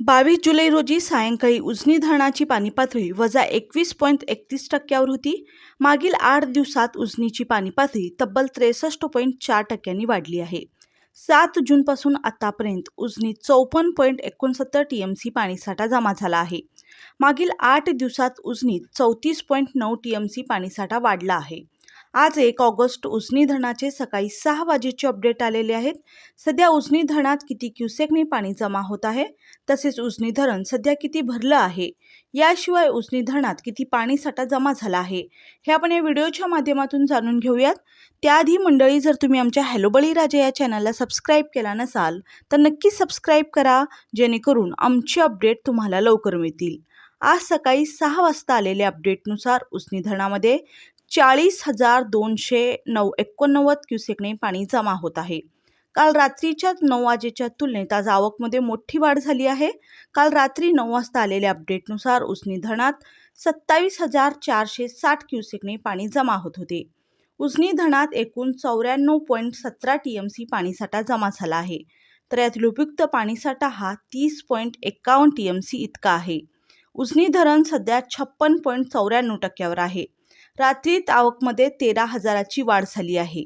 बावीस जुलै रोजी सायंकाळी उजनी धरणाची पाणी पातळी वजा एकवीस पॉईंट एकतीस टक्क्यावर होती. मागील आठ दिवसात उजनीची पाणी पातळी तब्बल त्रेसष्ट पॉईंट चार टक्क्यांनी वाढली आहे. सात जूनपासून आतापर्यंत उजनीत चौपन्न पॉईंट एकोणसत्तर टी एम सी पाणीसाठा जमा झाला आहे. मागील आठ दिवसात उजनीत चौतीस पॉईंट नऊ टी एम सी पाणीसाठा वाढला आहे. आज एक ऑगस्ट उजनी धरणाचे सकाळी सहा वाजेचे अपडेट आलेले आहेत. सध्या उजनी धरणात किती क्युसेकने पाणी जमा होत आहे? तसेच उजनी धरण सध्या किती भरलं आहे? याशिवाय उजनी धरणात किती पाणीसाठा जमा झाला आहे? हे आपण या व्हिडिओच्या माध्यमातून जाणून घेऊयात. त्याआधी मंडळी जर तुम्ही आमच्या हॅलो बळीराजा या चॅनलला सबस्क्राईब केला नसाल तर नक्की सबस्क्राईब करा जेणेकरून आमचे अपडेट तुम्हाला लवकर मिळतील. आज सकाळी सहा वाजता आलेल्या अपडेटनुसार उजनी धरणामध्ये चाळीस हजार दोनशे नऊ एकोणनव्वद क्युसेकने पाणी जमा होत आहे. काल रात्रीच्या नऊ वाजेच्या तुलनेत आज आवकमध्ये मोठी वाढ झाली आहे. काल रात्री नऊ वाजता आलेल्या अपडेटनुसार उजनी धरणात सत्तावीस हजार चारशे साठ क्युसेकने पाणी जमा होत होते. उजनी धरणात एकूण चौऱ्याण्णव पॉईंट सतरा टी एम सी पाणीसाठा जमा झाला आहे. तर यातील उपयुक्त पाणीसाठा हा तीस पॉईंट एकावन्न टी एम सी इतका आहे. उजनी धरण सध्या छप्पन पॉईंट चौऱ्याण्णव टक्क्यावर आहे. रात्रीत आवकमध्ये तेरा हजाराची वाढ झाली आहे.